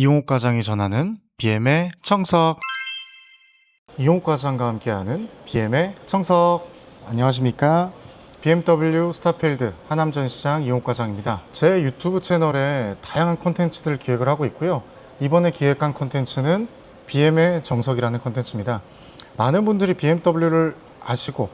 이용욱 과장이 전하는 BM의 청석. 이용욱 과장과 함께하는 BM의 청석. 안녕하십니까? BMW 스타필드 하남전 시장 이용욱 과장입니다. 제 유튜브 채널에 다양한 콘텐츠들을 기획을 하고 있고요. 이번에 기획한 콘텐츠는 BM의 정석이라는 콘텐츠입니다. 많은 분들이 BMW를 아시고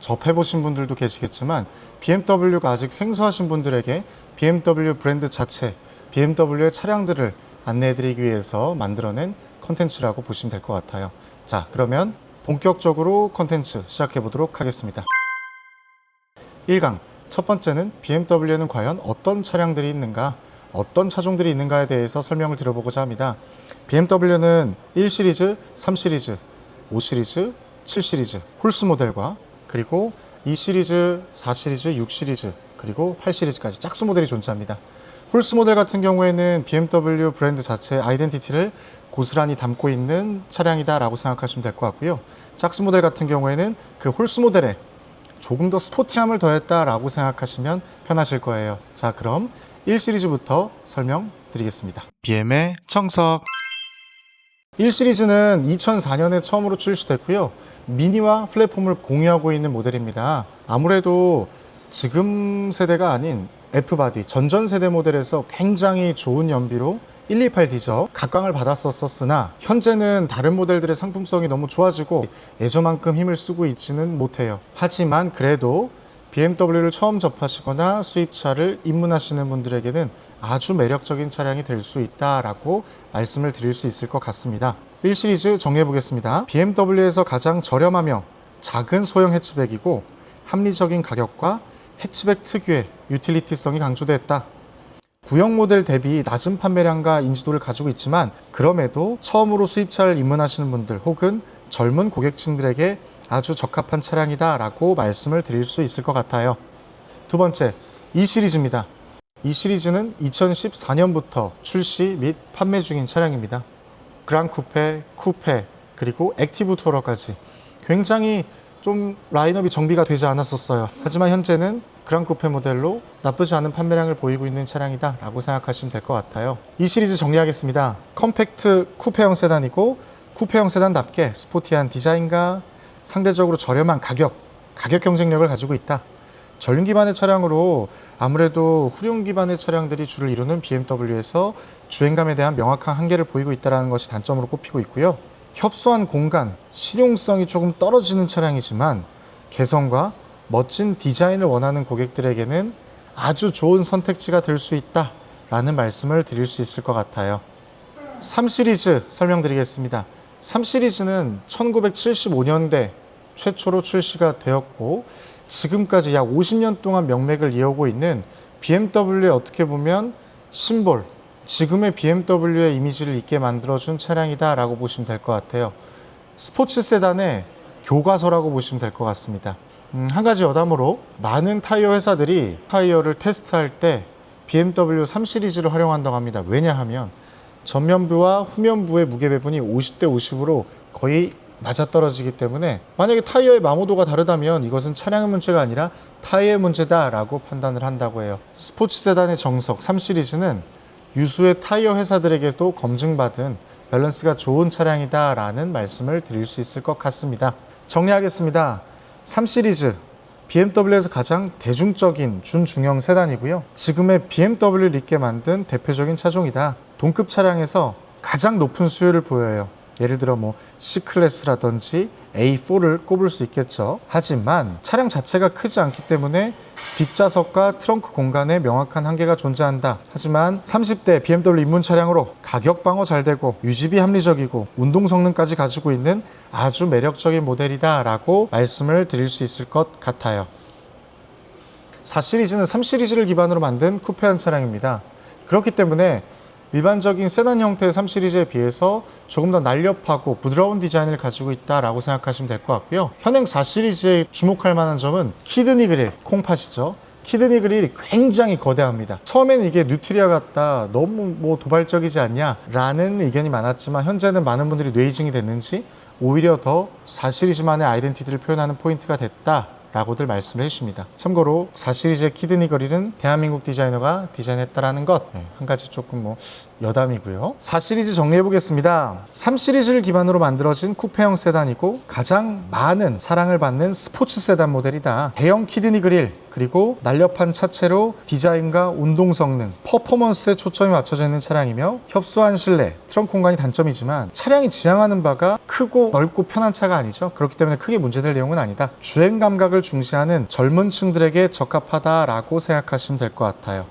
접해보신 분들도 계시겠지만 BMW가 아직 생소하신 분들에게 BMW 브랜드 자체, BMW의 차량들을 안내해드리기 위해서 만들어낸 컨텐츠라고 보시면 될 것 같아요. 자, 그러면 본격적으로 컨텐츠 시작해 보도록 하겠습니다. 1강. 첫 번째는 BMW에는 과연 어떤 차량들이 있는가, 어떤 차종들이 있는가에 대해서 설명을 드려보고자 합니다. BMW는 1시리즈, 3시리즈, 5시리즈, 7시리즈, 홀스 모델과 그리고 2시리즈, 4시리즈, 6시리즈, 그리고 8시리즈까지 짝수 모델이 존재합니다. 홀스 모델 같은 경우에는 BMW 브랜드 자체의 아이덴티티를 고스란히 담고 있는 차량이다라고 생각하시면 될 것 같고요. 짝수 모델 같은 경우에는 그 홀스 모델에 조금 더 스포티함을 더했다라고 생각하시면 편하실 거예요. 자, 그럼 1 시리즈부터 설명드리겠습니다. BM의 청석 1 시리즈는 2004년에 처음으로 출시됐고요. 미니와 플랫폼을 공유하고 있는 모델입니다. 아무래도 지금 세대가 아닌 F바디 전전 세대 모델에서 굉장히 좋은 연비로 128D죠. 각광을 받았었으나 현재는 다른 모델들의 상품성이 너무 좋아지고 예전만큼 힘을 쓰고 있지는 못해요. 하지만 그래도 BMW를 처음 접하시거나 수입차를 입문하시는 분들에게는 아주 매력적인 차량이 될 수 있다라고 말씀을 드릴 수 있을 것 같습니다. 1시리즈 정리해 보겠습니다. BMW에서 가장 저렴하며 작은 소형 해치백이고 합리적인 가격과 해치백 특유의 유틸리티성이 강조됐다. 구형 모델 대비 낮은 판매량과 인지도를 가지고 있지만 그럼에도 처음으로 수입차를 입문하시는 분들 혹은 젊은 고객층들에게 아주 적합한 차량이다 라고 말씀을 드릴 수 있을 것 같아요. 두 번째, 이 시리즈입니다. 이 시리즈는 2014년부터 출시 및 판매 중인 차량입니다. 그랑 쿠페, 쿠페, 그리고 액티브 투어러까지 굉장히 좀 라인업이 정비가 되지 않았었어요. 하지만 현재는 그랑 쿠페 모델로 나쁘지 않은 판매량을 보이고 있는 차량이다 라고 생각하시면 될 것 같아요. 이 시리즈 정리하겠습니다. 컴팩트 쿠페형 세단이고 쿠페형 세단답게 스포티한 디자인과 상대적으로 저렴한 가격, 가격 경쟁력을 가지고 있다. 전륜 기반의 차량으로 아무래도 후륜 기반의 차량들이 주를 이루는 BMW에서 주행감에 대한 명확한 한계를 보이고 있다는 것이 단점으로 꼽히고 있고요. 협소한 공간, 실용성이 조금 떨어지는 차량이지만 개성과 멋진 디자인을 원하는 고객들에게는 아주 좋은 선택지가 될 수 있다 라는 말씀을 드릴 수 있을 것 같아요. 3 시리즈 설명드리겠습니다. 3 시리즈는 1975년대 최초로 출시가 되었고 지금까지 약 50년 동안 명맥을 이어오고 있는 BMW의 어떻게 보면 심볼, 지금의 BMW의 이미지를 있게 만들어준 차량이다라고 보시면 될 것 같아요. 스포츠 세단의 교과서라고 보시면 될 것 같습니다. 음, 한 가지 여담으로 많은 타이어 회사들이 타이어를 테스트할 때 BMW 3 시리즈를 활용한다고 합니다. 왜냐하면 전면부와 후면부의 무게 배분이 50대 50으로 거의 맞아떨어지기 때문에 만약에 타이어의 마모도가 다르다면 이것은 차량의 문제가 아니라 타이어의 문제다라고 판단을 한다고 해요. 스포츠 세단의 정석 3 시리즈는 유수의 타이어 회사들에게도 검증받은 밸런스가 좋은 차량이다 라는 말씀을 드릴 수 있을 것 같습니다. 정리하겠습니다. 3 시리즈 BMW에서 가장 대중적인 준중형 세단이고요. 지금의 BMW를 있게 만든 대표적인 차종이다. 동급 차량에서 가장 높은 수요를 보여요. 예를 들어 뭐 C클래스라든지 A4를 꼽을 수 있겠죠. 하지만 차량 자체가 크지 않기 때문에 뒷좌석과 트렁크 공간에 명확한 한계가 존재한다. 하지만 30대 BMW 입문 차량으로 가격 방어 잘 되고 유지비 합리적이고 운동 성능까지 가지고 있는 아주 매력적인 모델이다라고 말씀을 드릴 수 있을 것 같아요. 4 시리즈는 3 시리즈를 기반으로 만든 쿠페한 차량입니다. 그렇기 때문에 일반적인 세단 형태의 3 시리즈에 비해서 조금 더 날렵하고 부드러운 디자인을 가지고 있다라고 생각하시면 될 것 같고요. 현행 4 시리즈에 주목할 만한 점은 키드니 그릴, 콩팥이죠. 키드니 그릴이 굉장히 거대합니다. 처음에는 이게 뉴트리아 같다, 너무 뭐 도발적이지 않냐 라는 의견이 많았지만 현재는 많은 분들이 뇌이징이 됐는지 오히려 더 4 시리즈만의 아이덴티티를 표현하는 포인트가 됐다 라고들 말씀을 해주십니다. 참고로 4시리즈의 키드니 그릴은 대한민국 디자이너가 디자인했다라는 것. 네, 한 가지 조금 뭐 여담이고요. 4시리즈 정리해 보겠습니다. 3시리즈를 기반으로 만들어진 쿠페형 세단이고 가장 많은 사랑을 받는 스포츠 세단 모델이다. 대형 키드니 그릴 그리고 날렵한 차체로 디자인과 운동 성능, 퍼포먼스에 초점이 맞춰져 있는 차량이며 협소한 실내, 트렁크 공간이 단점이지만 차량이 지향하는 바가 크고 넓고 편한 차가 아니죠. 그렇기 때문에 크게 문제될 내용은 아니다. 주행 감각을 중시하는 젊은 층들에게 적합하다라고 생각하시면 될 것 같아요.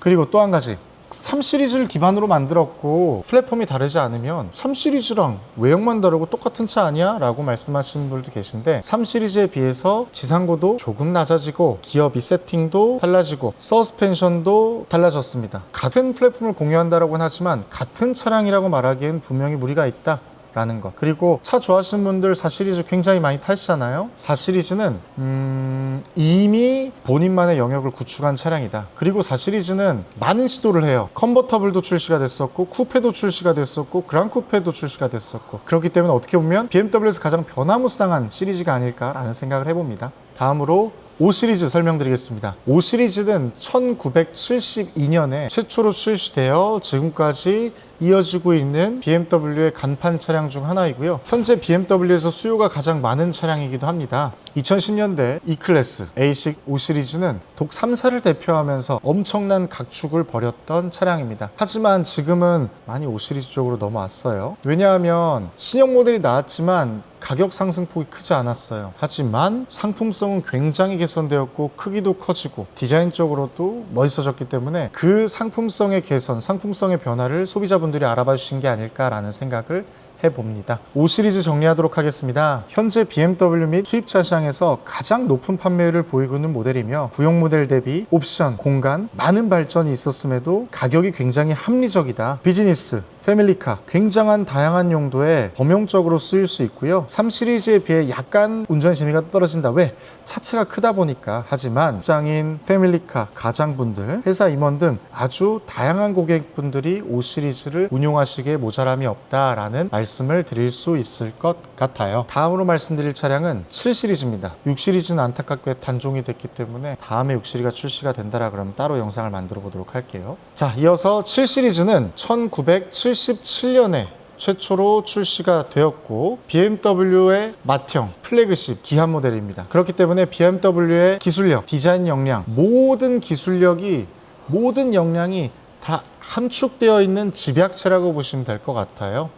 그리고 또 한 가지 3시리즈를 기반으로 만들었고 플랫폼이 다르지 않으면 3시리즈랑 외형만 다르고 똑같은 차 아니야? 라고 말씀하시는 분들도 계신데 3시리즈에 비해서 지상고도 조금 낮아지고 기어 비 세팅도 달라지고 서스펜션도 달라졌습니다 같은 플랫폼을 공유한다고는 하지만 같은 차량이라고 말하기엔 분명히 무리가 있다 라는 것 그리고 차 좋아하시는 분들 4 시리즈 굉장히 많이 타시잖아요. 4 시리즈는 음, 이미 본인만의 영역을 구축한 차량이다. 그리고 4 시리즈는 많은 시도를 해요. 컨버터블도 출시가 됐었고 쿠페도 출시가 됐었고 그랑 쿠페도 출시가 됐었고. 그렇기 때문에 어떻게 보면 BMW에서 가장 변화무쌍한 시리즈가 아닐까라는 생각을 해봅니다. 다음으로 5시리즈 설명드리겠습니다. 5시리즈는 1972년에 최초로 출시되어 지금까지 이어지고 있는 BMW의 간판 차량 중 하나이고요. 현재 BMW에서 수요가 가장 많은 차량이기도 합니다. 2010년대 E클래스 A6 5시리즈는 독 3사를 대표하면서 엄청난 각축을 벌였던 차량입니다. 하지만 지금은 많이 5시리즈 쪽으로 넘어왔어요. 왜냐하면 신형 모델이 나왔지만 가격 상승폭이 크지 않았어요. 하지만 상품성은 굉장히 개선되었고 크기도 커지고 디자인적으로도 멋있어졌기 때문에 그 상품성의 개선, 상품성의 변화를 소비자 분들이 알아봐 주신 게 아닐까라는 생각을 해봅니다. 5 시리즈 정리하도록 하겠습니다. 현재 BMW 및 수입차 시장에서 가장 높은 판매율을 보이고 있는 모델이며 구형 모델 대비 옵션, 공간, 많은 발전이 있었음에도 가격이 굉장히 합리적이다. 비즈니스, 패밀리카 굉장한 다양한 용도에 범용적으로 쓰일 수 있고요. 3 시리즈에 비해 약간 운전 심리가 떨어진다. 왜? 차체가 크다 보니까. 하지만 직장인, 패밀리카, 가장분들, 회사 임원 등 아주 다양한 고객분들이 5 시리즈를 운용하시기에 모자람이 없다라는 말씀을 드릴 수 있을 것 같아요. 다음으로 말씀드릴 차량은 7 시리즈입니다. 6 시리즈는 안타깝게 단종이 됐기 때문에 다음에 6 시리즈가 출시가 된다라 그러면 따로 영상을 만들어 보도록 할게요. 자 이어서 7 시리즈는 1977년에 최초로 출시가 되었고 BMW의 맏형 플래그십 기한 모델입니다. 그렇기 때문에 BMW의 기술력, 디자인 역량, 모든 기술력이 모든 역량이 다 함축되어 있는 집약체라고 보시면 될 것 같아요.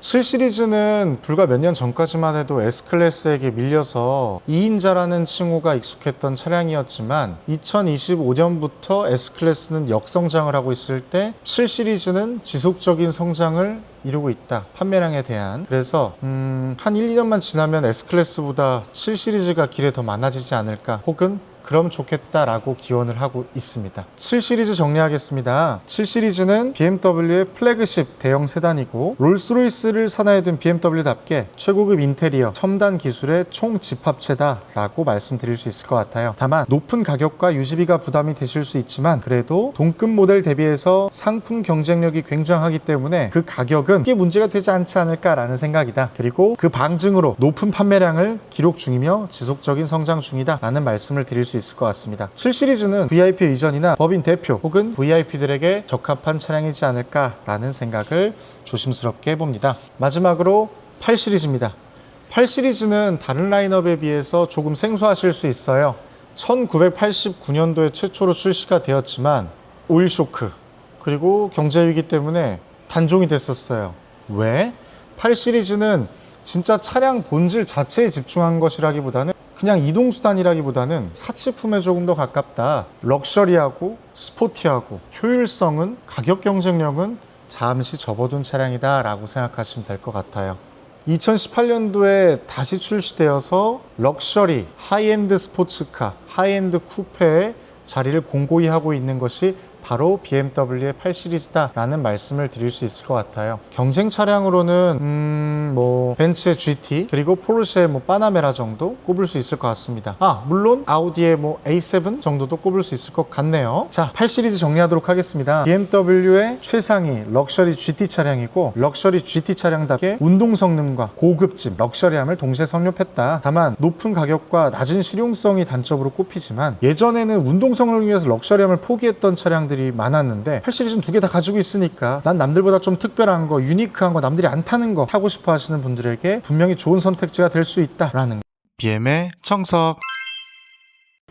7 시리즈는 불과 몇 년 전까지만 해도 S클래스에게 밀려서 2인자라는 칭호가 익숙했던 차량이었지만 2025년부터 S클래스는 역성장을 하고 있을 때 7 시리즈는 지속적인 성장을 이루고 있다. 판매량에 대한. 그래서 음, 한 1, 2년만 지나면 S클래스보다 7 시리즈가 길에 더 많아지지 않을까 혹은 그럼 좋겠다라고 기원을 하고 있습니다. 7 시리즈 정리하겠습니다. 7 시리즈는 BMW의 플래그십 대형 세단이고 롤스로이스를 산하에 둔 BMW답게 최고급 인테리어, 첨단 기술의 총 집합체다라고 말씀드릴 수 있을 것 같아요. 다만 높은 가격과 유지비가 부담이 되실 수 있지만 그래도 동급 모델 대비해서 상품 경쟁력이 굉장하기 때문에 그 가격은 크게 문제가 되지 않지 않을까라는 생각이다. 그리고 그 방증으로 높은 판매량을 기록 중이며 지속적인 성장 중이다라는 말씀을 드릴 수 있을 것 같습니다. 7 시리즈는 VIP 이전이나 법인 대표 혹은 VIP들에게 적합한 차량이지 않을까라는 생각을 조심스럽게 해봅니다. 마지막으로 8 시리즈입니다. 8 시리즈는 다른 라인업에 비해서 조금 생소하실 수 있어요. 1989년도에 최초로 출시가 되었지만 오일 쇼크 그리고 경제 위기 때문에 단종이 됐었어요. 왜? 8 시리즈는 진짜 차량 본질 자체에 집중한 것이라기보다는 그냥 이동수단이라기보다는 사치품에 조금 더 가깝다. 럭셔리하고 스포티하고 효율성은 가격 경쟁력은 잠시 접어둔 차량이다 라고 생각하시면 될 것 같아요. 2018년도에 다시 출시되어서 럭셔리, 하이엔드 스포츠카, 하이엔드 쿠페의 자리를 공고히 하고 있는 것이 바로 BMW의 8 시리즈다라는 말씀을 드릴 수 있을 것 같아요. 경쟁 차량으로는 음, 뭐 벤츠의 GT 그리고 포르쉐의 뭐 파나메라 정도 꼽을 수 있을 것 같습니다. 아 물론 아우디의 뭐 A7 정도도 꼽을 수 있을 것 같네요. 자, 8 시리즈 정리하도록 하겠습니다. BMW의 최상위 럭셔리 GT 차량이고 럭셔리 GT 차량답게 운동 성능과 고급짐, 럭셔리함을 동시에 섭렵했다. 다만 높은 가격과 낮은 실용성이 단점으로 꼽히지만 예전에는 운동 성능을 위해서 럭셔리함을 포기했던 차량들이 많았는데 8 시리즈는 두 개 다 가지고 있으니까 난 남들보다 좀 특별한 거, 유니크한 거, 남들이 안 타는 거 타고 싶어 하시는 분들에게 분명히 좋은 선택지가 될 수 있다라는 거. BM의 청석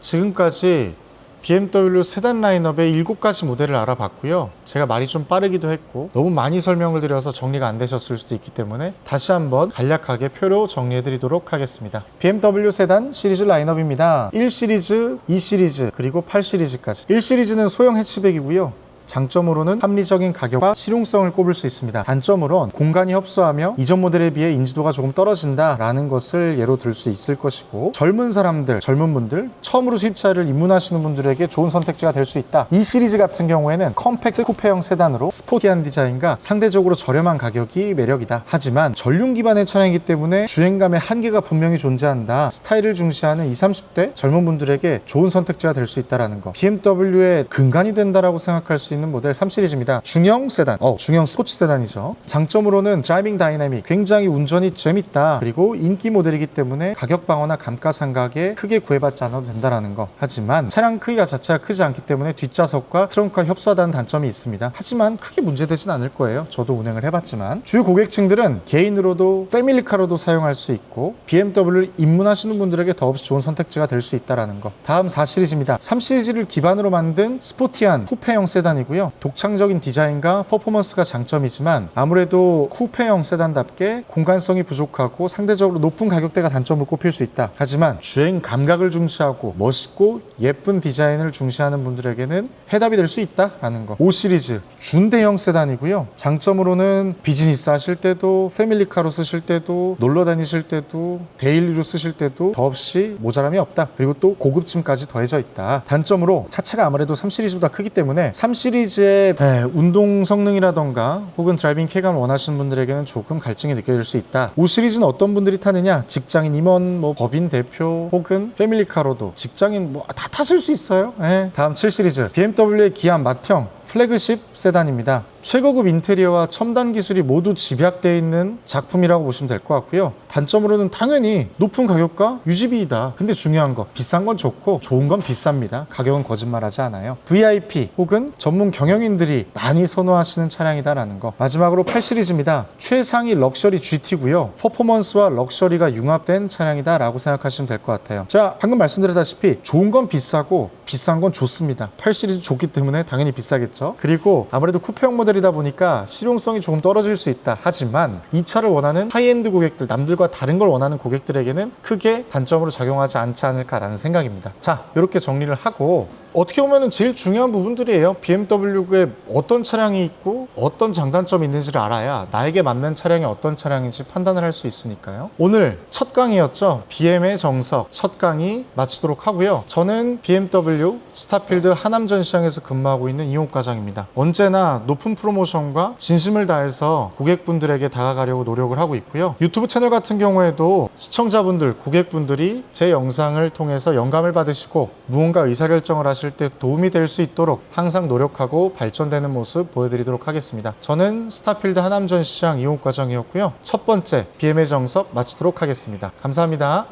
지금까지 BMW 세단 라인업의 7가지 모델을 알아봤고요. 제가 말이 좀 빠르기도 했고 너무 많이 설명을 드려서 정리가 안 되셨을 수도 있기 때문에 다시 한번 간략하게 표로 정리해 드리도록 하겠습니다. BMW 세단 시리즈 라인업입니다. 1 시리즈, 2 시리즈, 그리고 8 시리즈까지. 1 시리즈는 소형 해치백이고요. 장점으로는 합리적인 가격과 실용성을 꼽을 수 있습니다. 단점으론 공간이 협소하며 이전 모델에 비해 인지도가 조금 떨어진다라는 것을 예로 들 수 있을 것이고 젊은 사람들, 젊은 분들, 처음으로 수입차를 입문하시는 분들에게 좋은 선택지가 될 수 있다. 이 시리즈 같은 경우에는 컴팩트 쿠페형 세단으로 스포티한 디자인과 상대적으로 저렴한 가격이 매력이다. 하지만 전륜 기반의 차량이기 때문에 주행감의 한계가 분명히 존재한다. 스타일을 중시하는 20, 30대 젊은 분들에게 좋은 선택지가 될 수 있다는 거. BMW의 근간이 된다라고 생각할 수 있는 모델 3 시리즈입니다. 중형 세단, 어, 중형 스포츠 세단이죠. 장점으로는 드라이빙 다이내믹, 굉장히 운전이 재밌다. 그리고 인기 모델이기 때문에 가격 방어나 감가상각에 크게 구애받지 않아도 된다는 거. 하지만 차량 크기가 자체가 크지 않기 때문에 뒷좌석과 트렁크가 협소하다는 단점이 있습니다. 하지만 크게 문제되진 않을 거예요. 저도 운행을 해봤지만 주요 고객층들은 개인으로도 패밀리카로도 사용할 수 있고 BMW를 입문하시는 분들에게 더없이 좋은 선택지가 될 수 있다는 거. 다음 4 시리즈입니다. 3 시리즈를 기반으로 만든 스포티한 쿠페형 세단이고 요. 독창적인 디자인과 퍼포먼스가 장점이지만 아무래도 쿠페형 세단답게 공간성이 부족하고 상대적으로 높은 가격대가 단점으로 꼽힐 수 있다. 하지만 주행 감각을 중시하고 멋있고 예쁜 디자인을 중시하는 분들에게는 해답이 될 수 있다라는 거. 5 시리즈 준대형 세단이고요. 장점으로는 비즈니스 하실 때도 패밀리카로 쓰실 때도 놀러 다니실 때도 데일리로 쓰실 때도 더없이 모자람이 없다. 그리고 또 고급짐까지 더해져 있다. 단점으로 차체가 아무래도 3 시리즈보다 크기 때문에 3 시리즈 의 에, 운동 성능이라던가 혹은 드라이빙 쾌감을 원하시는 분들에게는 조금 갈증이 느껴질 수 있다. 5 시리즈는 어떤 분들이 타느냐? 직장인 임원, 뭐 법인 대표 혹은 패밀리카로도 직장인 뭐 다 타실 수 있어요. 예. 다음 7 시리즈 BMW의 기안 맏형 플래그십 세단입니다. 최고급 인테리어와 첨단 기술이 모두 집약되어 있는 작품이라고 보시면 될 것 같고요. 단점으로는 당연히 높은 가격과 유지비이다. 근데 중요한 거 비싼 건 좋고 좋은 건 비쌉니다. 가격은 거짓말하지 않아요. VIP 혹은 전문 경영인들이 많이 선호하시는 차량이다라는 거. 마지막으로 8 시리즈입니다. 최상위 럭셔리 GT고요. 퍼포먼스와 럭셔리가 융합된 차량이다라고 생각하시면 될 것 같아요. 자, 방금 말씀드렸다시피 좋은 건 비싸고 비싼 건 좋습니다. 8 시리즈 좋기 때문에 당연히 비싸겠죠. 그리고 아무래도 쿠페형 모델이다 보니까 실용성이 조금 떨어질 수 있다. 하지만 이 차를 원하는 하이엔드 고객들, 남들과 다른 걸 원하는 고객들에게는 크게 단점으로 작용하지 않지 않을까라는 생각입니다. 자, 이렇게 정리를 하고 어떻게 보면 제일 중요한 부분들이에요. BMW에 어떤 차량이 있고 어떤 장단점이 있는지를 알아야 나에게 맞는 차량이 어떤 차량인지 판단을 할 수 있으니까요. 오늘 첫 강의였죠. BM의 정석 첫 강의 마치도록 하고요. 저는 BMW 스타필드 하남 전시장에서 근무하고 있는 이용 과장입니다. 언제나 높은 프로모션과 진심을 다해서 고객분들에게 다가가려고 노력을 하고 있고요. 유튜브 채널 같은 경우에도 시청자분들, 고객분들이 제 영상을 통해서 영감을 받으시고 무언가 의사결정을 하실 때 도움이 될 수 있도록 항상 노력하고 발전되는 모습 보여드리도록 하겠습니다. 저는 스타필드 하남 전 시장 이용 과정이었고요. 첫 번째 BM의 정석 마치도록 하겠습니다. 감사합니다.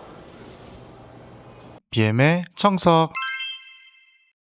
BM의 청석